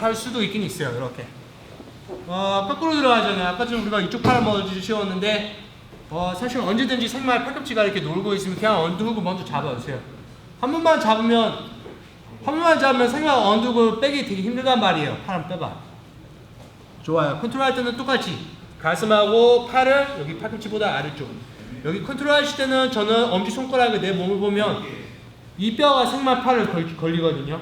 할 수도 있긴 있어요. 이렇게. 어, 거꾸로 들어가잖아요. 아까 좀 우리가 이쪽 팔을 먼저 씌웠는데 어, 사실 언제든지 생말 팔꿈치가 이렇게 놀고 있으면 그냥 언두고 먼저 잡아주세요. 한 번만 잡으면 한 번만 잡으면 생말 언두고 빼기 되게 힘들단 말이에요. 팔 한번 빼봐. 좋아요. 컨트롤 할 때는 똑같이 가슴하고 팔을 여기 팔꿈치보다 아래쪽. 여기 컨트롤 하실 때는 저는 엄지 손가락에 내 몸을 보면 이 뼈가 생만 팔을 걸, 걸리거든요.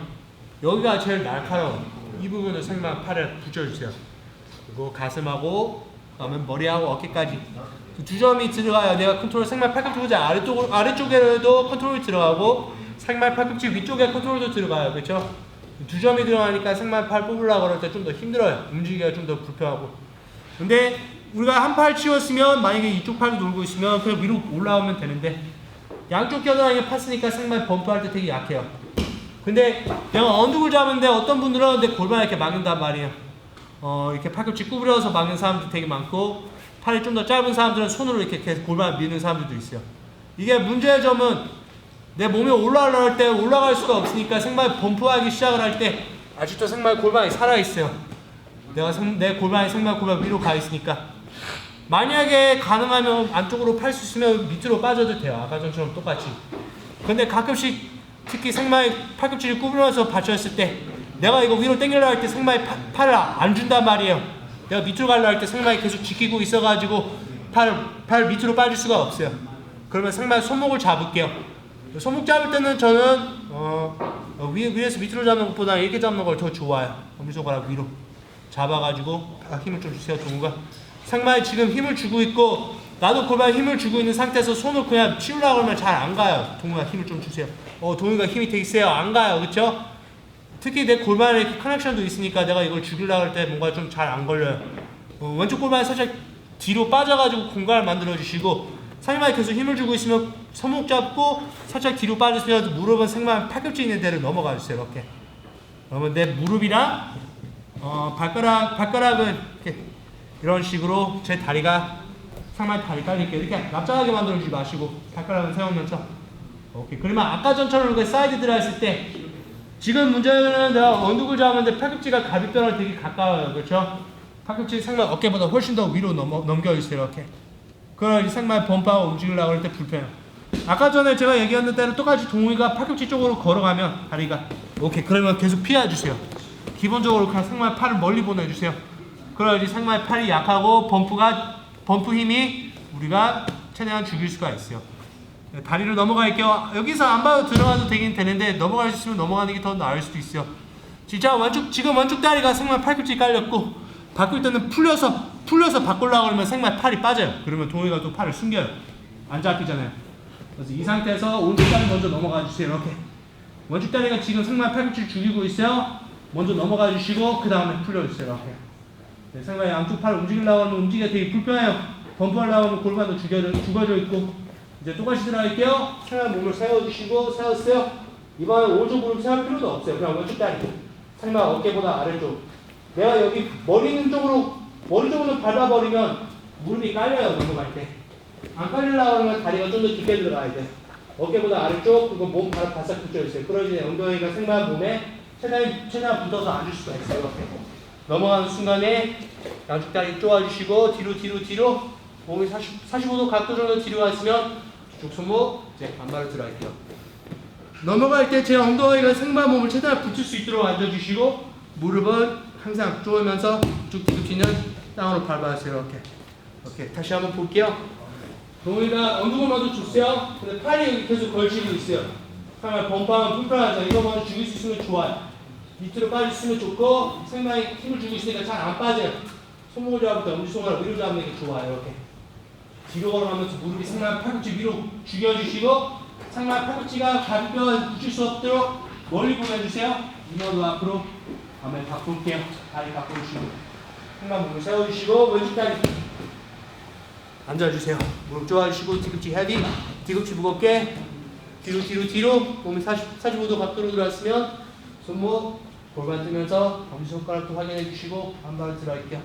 여기가 제일 날카로운 이 부분을 생만 팔을 붙여주세요. 그리고 가슴하고 그다음에 머리하고 어깨까지 그 두 점이 들어가요. 내가 컨트롤 생말 팔꿈치보다 아래쪽 아래쪽에도 컨트롤이 들어가고 생말 팔꿈치 위쪽에 컨트롤도 들어가요. 그렇죠? 두 점이 들어가니까 생말 팔 뽑으려고 그럴 때 좀 더 힘들어요. 움직이기가 좀 더 불편하고. 근데 우리가 한 팔 치웠으면 만약에 이쪽 팔도 놀고 있으면 그냥 위로 올라오면 되는데 양쪽 겨드랑이 팠으니까 생말 범프할 때 되게 약해요. 근데 내가 언둑을 잡는데 어떤 분들은 내 골반 이렇게 막는단 말이에요. 어 이렇게 팔꿈치 구부려서 막는 사람도 되게 많고 팔이 좀 더 짧은 사람들은 손으로 이렇게 계속 골반 미는 사람들도 있어요. 이게 문제의 점은 내 올라가려 할때 올라갈 수가 없으니까 생말 범프하기 시작을 할 때 아직도 생말 골반이 살아 있어요. 내가 생- 내 골반이 생말 골반 위로 가 있으니까 만약에 가능하면 안쪽으로 팔 수 있으면 밑으로 빠져도 돼요. 아까 전처럼 똑같이. 근데 가끔씩 특히 생마의 팔꿈치를 구부려서 받쳤을 때 내가 이거 위로 당기려 할 때 생마의 파- 팔을 안 준단 말이에요. 내가 밑으로 가려 할 때 생마이 계속 지키고 있어가지고 팔, 팔 밑으로 빠질 수가 없어요. 그러면 생마의 손목을 잡을게요. 손목 잡을 때는 저는 어, 어, 위, 위에서 밑으로 잡는 것보다 이렇게 잡는 걸 더 좋아요. 엄지손가락 위로 잡아가지고 아, 힘을 좀 주세요, 동우가. 상마에 지금 힘을 주고 있고 나도 골반에 힘을 주고 있는 상태에서 손을 그냥 치우려고 하면 잘 안 가요. 동우가 힘을 좀 주세요. 어, 동우가 힘이 되게 세요. 안 가요, 그렇죠? 특히 내 골반에 이렇게 커넥션도 있으니까 내가 이걸 죽이려고 할 때 뭔가 좀 잘 안 걸려요. 어, 왼쪽 골반에 살짝 뒤로 빠져가지고 공간을 만들어 주시고 상마에 계속 힘을 주고 있으면 손목 잡고 살짝 뒤로 빠지시면 무릎은 상마 팔꿈치 있는 데를 넘어가 주세요. 이렇게. 그러면 내 무릎이랑 어, 발가락 발가락은 이렇게 이런 식으로 제 다리가 상마에 다리 깔릴게요. 이렇게 납작하게 만들어 주지 마시고 발가락은 세우면서 오케이. 그러면 아까 전처럼 이렇게 사이드 들어갔을 때 지금 문제는 내가 언둑을 잡았는데 팔꿈치가 가비뼈랑 되게 가까워요. 그렇죠? 팔꿈치 상마 어깨보다 훨씬 더 위로 넘어, 넘겨주세요. 이렇게. 그럼 이 상마의 범파가 움직이려고 할 때 불편해요. 아까 전에 제가 얘기했는 대로 똑같이 동우이가 팔꿈치 쪽으로 걸어가면 다리가 오케이. 그러면 계속 피해주세요. 기본적으로 그냥 상마의 팔을 멀리 보내주세요. 그래야지 상마의 팔이 약하고 범프가 범프 힘이 우리가 최대한 죽일 수가 있어요. 네, 다리를 넘어갈게요. 여기서 안 봐도 들어가도 되긴 되는데 넘어갈 수 있으면 넘어가는 게 더 나을 수도 있어요. 진짜 왼쪽 지금 왼쪽 다리가 생말 팔꿈치 깔렸고 바꿀 때는 풀려서 풀려서 바꾸려고 그러면 생말 팔이 빠져요. 그러면 동이가 또 팔을 숨겨요. 안 잡히잖아요. 그래서 이 상태에서 오른쪽 다리 먼저 넘어가 주세요. 이렇게 왼쪽 다리가 지금 생말 팔꿈치를 죽이고 있어요. 먼저 넘어가 주시고 그 다음에 풀려 주세요. 이렇게. 네, 생말 양쪽 팔 움직이려고 하면 움직이기가 되게 불편해요. 범퍼하려고 하면 골반도 죽여져, 죽어져 있고 이제 똑같이 들어갈게요. 상하 몸을 세워주시고 세웠어요. 이번엔 오른쪽 무릎 세울 필요도 없어요. 그냥 왼쪽 다리. 상하 어깨보다 아래쪽. 내가 여기 머리 있는 쪽으로 머리 쪽으로 밟아버리면 무릎이 깔려요 넘어갈 때. 안 깔리려고 하면 다리가 좀 더 깊게 들어가야 돼. 어깨보다 아래쪽 그리고 몸 바로 바싹 붙여주세요. 그러지 엉덩이가 생마 몸에 최대한 최대한 붙어서 앉을 수가 있어요. 이렇게. 넘어가는 순간에 양쪽 다리 쪼아주시고 뒤로 뒤로 뒤로 몸이 40, 45도 각도 정도 뒤로 갔으면 쭉 손목 이제 반발을 들어갈게요. 넘어갈 때 제 엉덩이가 생마 몸을 최대한 붙일 수 있도록 앉아주시고 무릎은 항상 쪼으면서 쭉 뒤집히는 땅으로 밟아주세요. 이렇게. 오케이 다시 한번 볼게요. 동이가 엉덩이 먼저 주세요. 근데 팔이 계속 걸치고 있어요. 정말 범퍼하면 불편하죠. 이거 먼저 죽일 수 있으면 좋아요. 밑으로 빠졌으면 좋고 생명에 힘을 주고 있으니까 잘 안 빠져요. 손목을 잡을 때 엄지손가락 위로 잡는 게 좋아요. 이렇게. 뒤로 걸어가면서 무릎이 상말 팔꿈치 위로 죽여주시고 상말 팔꿈치가 가볍게 붙일 수 없도록 멀리 보내주세요. 이마도 앞으로 다음에 바꿀게요. 다리 바꿔주시고 상말 몸을 세워주시고 왼쪽 다리 앉아주세요. 무릎 조아주시고 뒤꿈치 헤디 뒤꿈치 무겁게 뒤로 뒤로 뒤로 몸이 40, 45도 각도로 들어왔으면 손목 골반 뜨면서 엄지손가락도 확인해 주시고 반발 들어갈게요.